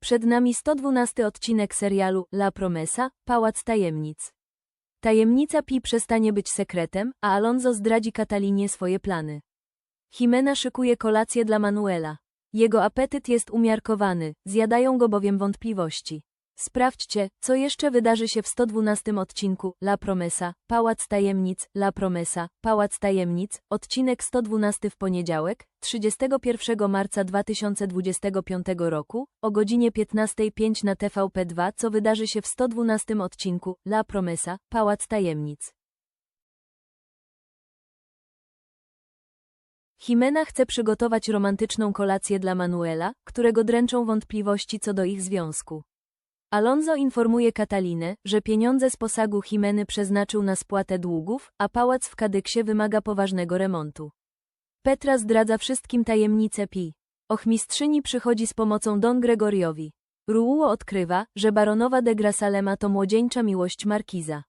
Przed nami 112 odcinek serialu La Promesa, Pałac Tajemnic. Tajemnica Pi przestanie być sekretem, a Alonso zdradzi Katalinie swoje plany. Jimena szykuje kolację dla Manuela. Jego apetyt jest umiarkowany, zjadają go bowiem wątpliwości. Sprawdźcie, co jeszcze wydarzy się w 112 odcinku La Promesa, Pałac Tajemnic, La Promesa, Pałac Tajemnic, odcinek 112 w poniedziałek, 31 marca 2025 roku, o godzinie 15.05 na TVP2, co wydarzy się w 112 odcinku La Promesa, Pałac Tajemnic. Jimena chce przygotować romantyczną kolację dla Manuela, którego dręczą wątpliwości co do ich związku. Alonso informuje Katalinę, że pieniądze z posagu Jimeny przeznaczył na spłatę długów, a pałac w Kadyksie wymaga poważnego remontu. Petra zdradza wszystkim tajemnicę Pi. Ochmistrzyni przychodzi z pomocą Don Gregoriowi. Ruuo odkrywa, że baronowa de Grasalema to młodzieńcza miłość markiza.